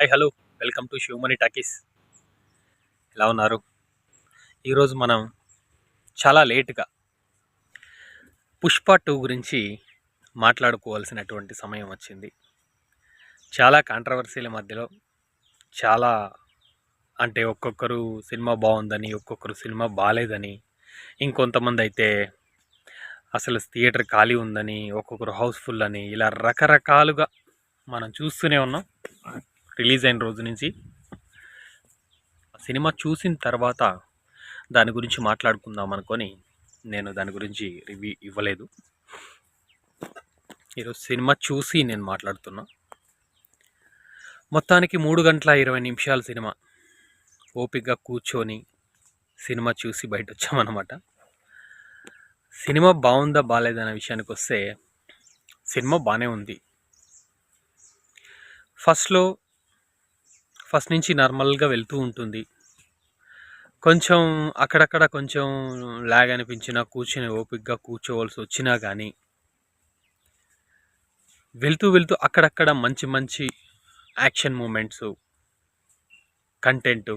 Hi hello welcome to Sivamani talkies ఎలా ఉన్నారు? ఈరోజు మనం చాలా లేటుగా పుష్ప టూ గురించి మాట్లాడుకోవాల్సినటువంటి సమయం వచ్చింది. చాలా కాంట్రవర్సీల మధ్యలో చాలా అంటే ఒక్కొక్కరు సినిమా బాగుందని ఒక్కొక్కరు సినిమా బాగాలేదని ఇంకొంతమంది అయితే అసలు థియేటర్ ఖాళీ ఉందని ఒక్కొక్కరు హౌస్ఫుల్ అని ఇలా రకరకాలుగా మనం చూస్తూనే ఉన్నాం. రిలీజ్ అయిన రోజు నుంచి సినిమా చూసిన తర్వాత దాని గురించి మాట్లాడుకుందాం అనుకొని నేను దాని గురించి రివ్యూ ఇవ్వలేదు. ఈరోజు సినిమా చూసి నేను మాట్లాడుతున్నా. మొత్తానికి మూడు గంటల ఇరవై నిమిషాల సినిమా. ఓపికగా కూర్చొని సినిమా చూసి బయట వచ్చామన్నమాట సినిమా బాగుందా బాగాలేదనే విషయానికి వస్తే సినిమా బాగానే ఉంది. ఫస్ట్లో ఫస్ట్ నుంచి నార్మల్గా వెళ్తూ ఉంటుంది. కొంచెం అక్కడక్కడ కొంచెం లాగ్ అనిపించినా కూర్చుని ఓపిక్గా కూర్చోవలసి వచ్చినా కానీ వెళ్తూ వెళ్తూ అక్కడక్కడ మంచి మంచి యాక్షన్ మూమెంట్స్ కంటెంట్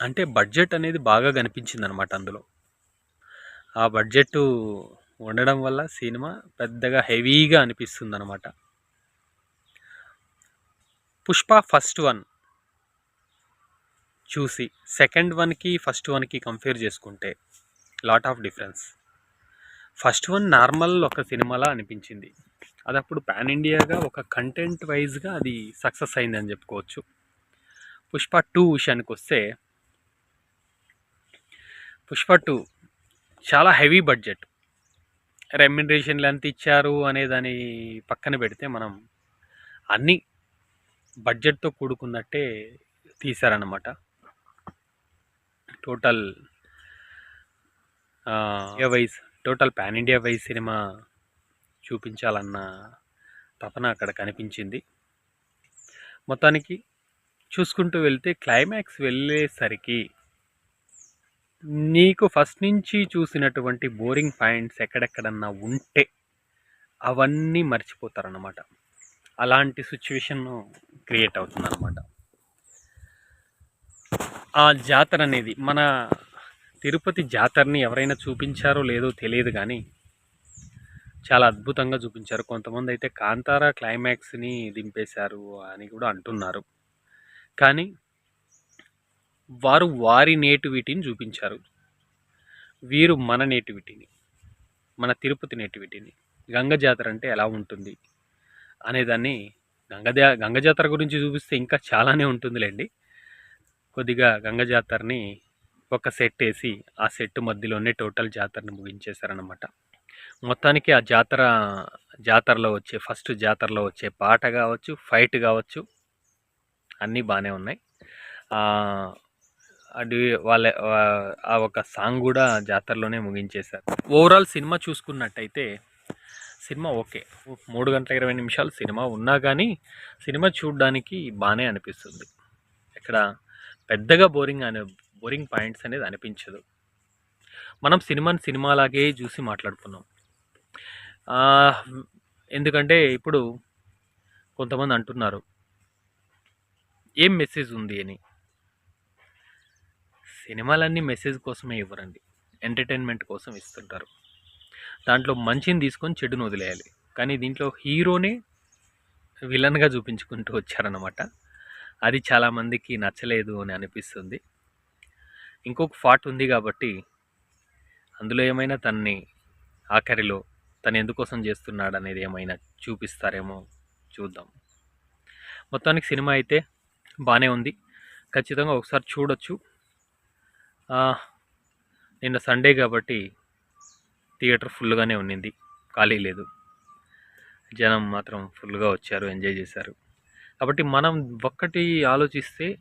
అంటే బడ్జెట్ అనేది బాగా కనిపించింది అనమాట అందులో. ఆ బడ్జెట్ ఉండడం వల్ల సినిమా పెద్దగా హెవీగా అనిపిస్తుంది అనమాట పుష్ప ఫస్ట్ వన్ చూసి సెకండ్ వన్కి ఫస్ట్ వన్కి కంపేర్ చేసుకుంటే lot of difference. First one normal ఒక సినిమాలా అనిపించింది. అది అప్పుడు పాన్ ఇండియాగా ఒక కంటెంట్ వైజ్గా అది సక్సెస్ అయిందని చెప్పుకోవచ్చు. పుష్ప టూ విషయానికి వస్తే పుష్ప టూ చాలా హెవీ బడ్జెట్. రెమ్యునరేషన్లు ఎంత ఇచ్చారు అనే దాని పక్కన పెడితే మనం అన్నీ బడ్జెట్తో కూడుకున్నట్టే తీశారనమాట total India wise total pan India wise cinema చూపించాలన్న తపన అక్కడ కనిపించింది. మొత్తానికి చూసుకుంటూ వెళ్తే క్లైమాక్స్ వెళ్ళేసరికి నీకు ఫస్ట్ నుంచి చూసినటువంటి బోరింగ్ పాయింట్స్ ఎక్కడెక్కడన్నా ఉంటే అవన్నీ మర్చిపోతారన్నమాట. అలాంటి సిచ్యువేషన్ క్రియేట్ అవుతుందన్నమాట. ఆ జాతర అనేది మన తిరుపతి జాతరని ఎవరైనా చూపించారో లేదో తెలియదు కానీ చాలా అద్భుతంగా చూపించారు. కొంతమంది అయితే కాంతారా క్లైమాక్స్ని దింపేశారు అని కూడా అంటున్నారు. కానీ వారు వారి నేటివిటీని చూపించారు. వీరు మన నేటివిటీని మన తిరుపతి నేటివిటీని గంగ జాతర అంటే ఎలా ఉంటుంది అనేదాన్ని గంగ గంగ జాతర గురించి చూపిస్తే ఇంకా చాలానే ఉంటుందిలేండి. కొద్దిగా గంగ జాతరని ఒక సెట్ వేసి ఆ సెట్ మధ్యలోనే టోటల్ జాతరని ముగించేశారనమాట మొత్తానికి ఆ జాతర జాతరలో వచ్చే ఫస్ట్ జాతరలో వచ్చే పాట కావచ్చు ఫైట్ కావచ్చు అన్నీ బాగానే ఉన్నాయి. అది వాళ్ళ ఆ ఒక సాంగ్ కూడా జాతరలోనే ముగించేశారు. ఓవరాల్ సినిమా చూసుకున్నట్టయితే సినిమా ఓకే. మూడు గంటల ఇరవై నిమిషాలు సినిమా ఉన్నా కానీ సినిమా చూడడానికి బాగానే అనిపిస్తుంది. ఇక్కడ పెద్దగా బోరింగ్ అనే బోరింగ్ పాయింట్స్ అనేది అనిపించదు. మనం సినిమాని సినిమాలాగే చూసి మాట్లాడుకున్నాం. ఎందుకంటే ఇప్పుడు కొంతమంది అంటున్నారు ఏం మెసేజ్ ఉంది అని? సినిమాలన్నీ మెసేజ్ కోసమే ఇవ్వరండి. ఎంటర్టైన్మెంట్ కోసం ఇస్తుంటారు. దాంట్లో మంచిని తీసుకొని చెడును వదిలేయాలి. కానీ దీంట్లో హీరోనే విలన్గా చూపించుకుంటూ వచ్చారనమాట అది చాలామందికి నచ్చలేదు అని అనిపిస్తుంది. ఇంకొక ఫాట్ ఉంది కాబట్టి అందులో ఏమైనా తన్ని ఆఖరిలో తను ఎందుకోసం చేస్తున్నాడు అనేది ఏమైనా చూపిస్తారేమో చూద్దాం. మొత్తానికి సినిమా అయితే బాగానే ఉంది. ఖచ్చితంగా ఒకసారి చూడొచ్చు. నిన్న సండే కాబట్టి థియేటర్ ఫుల్గానే ఉన్నింది. ఖాళీ లేదు. జనం మాత్రం ఫుల్గా వచ్చారు ఎంజాయ్ చేశారు. కాబట్టి మనం ఒక్కటి ఆలోచిస్తే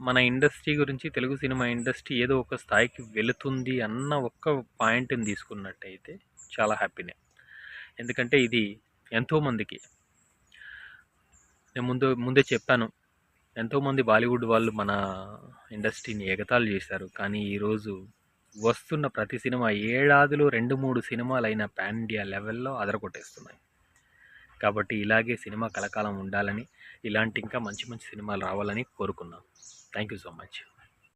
మన ఇండస్ట్రీ గురించి తెలుగు సినిమా ఇండస్ట్రీ ఏదో ఒక స్థాయికి వెళుతుంది అన్న ఒక్క పాయింట్ని తీసుకున్నట్టయితే చాలా హ్యాపీనే. ఎందుకంటే ఇది ఎంతోమందికి నేను ముందు ముందే చెప్పాను. ఎంతోమంది బాలీవుడ్ వాళ్ళు మన ఇండస్ట్రీని ఎగతాలు చేశారు. కానీ ఈరోజు వస్తున్న ప్రతి సినిమా ఏడాదిలో రెండు మూడు సినిమాలు అయిన పాన్ ఇండియా లెవెల్లో అదరగొట్టేస్తున్నాయి. కాబట్టి ఇలాగే సినిమా కలకాలం ఉండాలని ఇలాంటి ఇంకా మంచి మంచి సినిమాలు రావాలని కోరుకున్నాం. Thank you so much